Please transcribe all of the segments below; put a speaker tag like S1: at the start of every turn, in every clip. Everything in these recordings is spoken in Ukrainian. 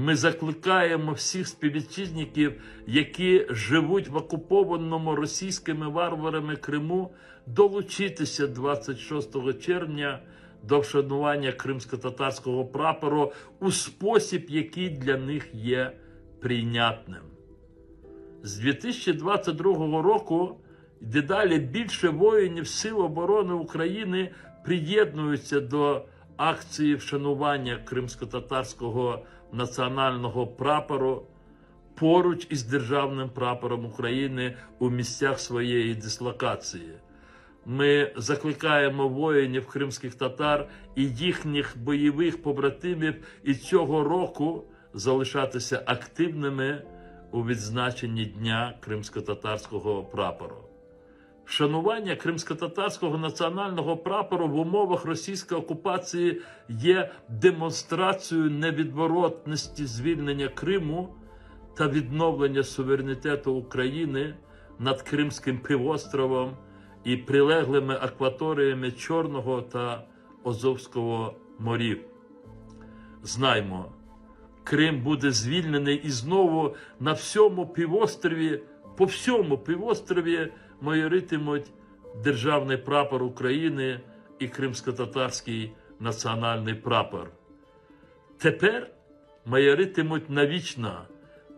S1: Ми закликаємо всіх співвітчизників, які живуть в окупованому російськими варварами Криму, долучитися 26 червня до вшанування кримсько-татарського прапору у спосіб, який для них є прийнятним. З 2022 року дедалі більше воїнів Сил оборони України приєднуються до акції вшанування кримсько-татарського національного прапору поруч із державним прапором України у місцях своєї дислокації. Ми закликаємо воїнів кримських татар і їхніх бойових побратимів і цього року залишатися активними у відзначенні Дня кримсько-татарського прапору. Вшанування кримсько-татарського національного прапору в умовах російської окупації є демонстрацією невідворотності звільнення Криму та відновлення суверенітету України над Кримським півостровом і прилеглими акваторіями Чорного та Азовського морів. Знаймо, Крим буде звільнений і знову на всьому півострові, по всьому півострові майоритимуть державний прапор України і кримсько-татарський національний прапор. Тепер майоритимуть навічно,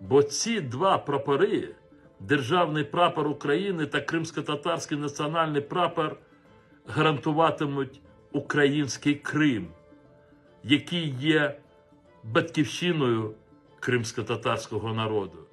S1: бо ці два прапори, державний прапор України та кримсько-татарський національний прапор, гарантуватимуть український Крим, який є батьківщиною кримсько-татарського народу.